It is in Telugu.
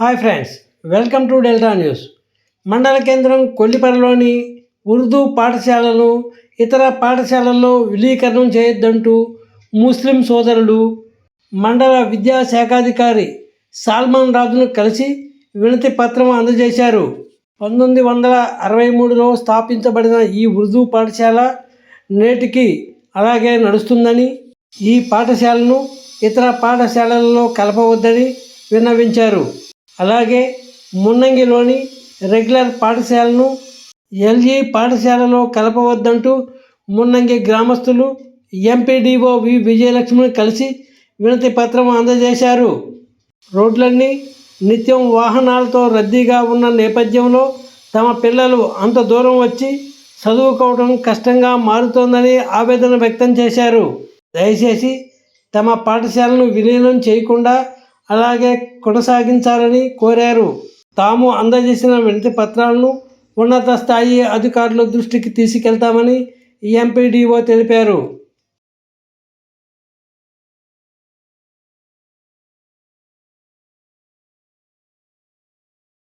Hi friends welcome to Delta News. మండల కేంద్రం కొల్లిపరలోని ఉర్దూ పాఠశాలను ఇతర పాఠశాలల్లో విలీకరణం చేయొద్దంటూ ముస్లిం సోదరులు మండల విద్యాశాఖాధికారి సాల్మాన్ రాజును కలిసి వినతి పత్రం అందజేశారు. పంతొమ్మిది వందల అరవై మూడులో స్థాపించబడిన ఈ ఉర్దూ పాఠశాల నేటికి అలాగే నడుస్తుందని ఈ పాఠశాలను ఇతర పాఠశాలల్లో కలపవద్దని విన్నవించారు. అలాగే మున్నంగిలోని రెగ్యులర్ పాఠశాలను ఎల్జీ పాఠశాలలో కలపవద్దంటూ మున్నంగి గ్రామస్తులు ఎంపీడీఓ వి విజయలక్ష్మిని కలిసి వినతి పత్రం అందజేశారు. రోడ్లన్నీ నిత్యం వాహనాలతో రద్దీగా ఉన్న నేపథ్యంలో తమ పిల్లలు అంత దూరం వచ్చి చదువుకోవడం కష్టంగా మారుతోందని ఆవేదన వ్యక్తం చేశారు. దయచేసి తమ పాఠశాలను విలీనం చేయకుండా అలాగే కొనసాగించాలని కోరారు. తాము అందజేసిన వినతి పత్రాలను ఉన్నత స్థాయి అధికారుల దృష్టికి తీసుకెళ్తామని ఎంపీడీఓ తెలిపారు.